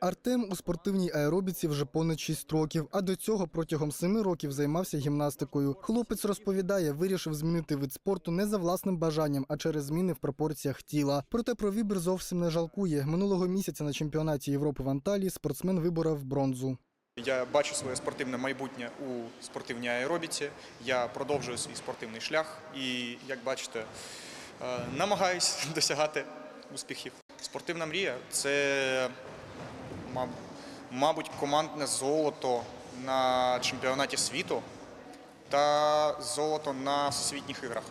Артем у спортивній аеробіці вже понад 6 років, а до цього протягом 7 років займався гімнастикою. Хлопець розповідає, вирішив змінити вид спорту не за власним бажанням, а через зміни в пропорціях тіла. Проте про вибір зовсім не жалкує. Минулого місяця на чемпіонаті Європи в Анталії спортсмен виборов бронзу. Я бачу своє спортивне майбутнє у спортивній аеробіці. Я продовжую свій спортивний шлях і, як бачите, е, намагаюсь досягати успіхів. Спортивна мрія це, мабуть, командне золото на чемпіонаті світу та золото на всесвітніх іграх.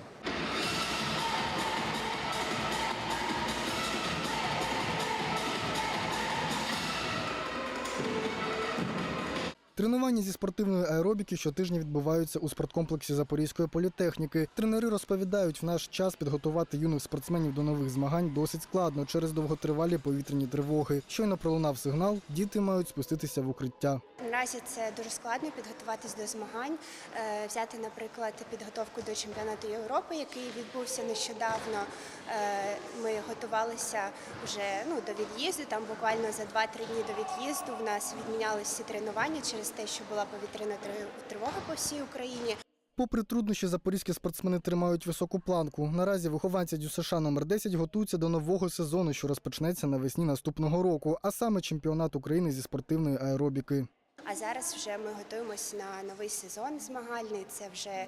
Тренування зі спортивної аеробіки щотижня відбуваються у спорткомплексі Запорізької політехніки. Тренери розповідають, в наш час підготувати юних спортсменів до нових змагань досить складно через довготривалі повітряні тривоги. Щойно пролунав сигнал, діти мають спуститися в укриття. Наразі це дуже складно підготуватись до змагань. Е, Взяти, наприклад, підготовку до чемпіонату Європи, який відбувся нещодавно. Е, Ми готувалися вже ну, до від'їзду. Там буквально за 2-3 дні до від'їзду в нас відмінялися тренування через те, що була повітряна три- тривога по всій Україні. Попри труднощі, запорізькі спортсмени тримають високу планку. Наразі вихованці ДЮСШ номер 10 готуються до нового сезону, що розпочнеться навесні наступного року, а саме чемпіонат України зі спортивної аеробіки. Зараз вже ми готуємось на новий сезон змагальний. Це вже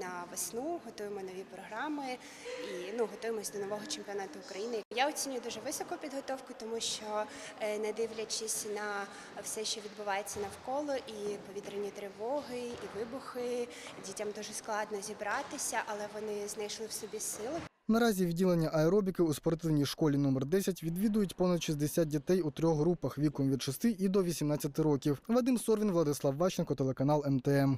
на весну. Готуємо нові програми і ну готуємось до нового чемпіонату України. Я оцінюю дуже високу підготовку, тому що е, не дивлячись на все, що відбувається навколо, і повітряні тривоги, і вибухи, дітям дуже складно зібратися, але вони знайшли в собі сили. Наразі відділення аеробіки у спортивній школі номер 10 відвідують понад 60 дітей у трьох групах віком від 6 і до 18 років. Вадим Сорвін, Владислав Ващенко, телеканал МТМ.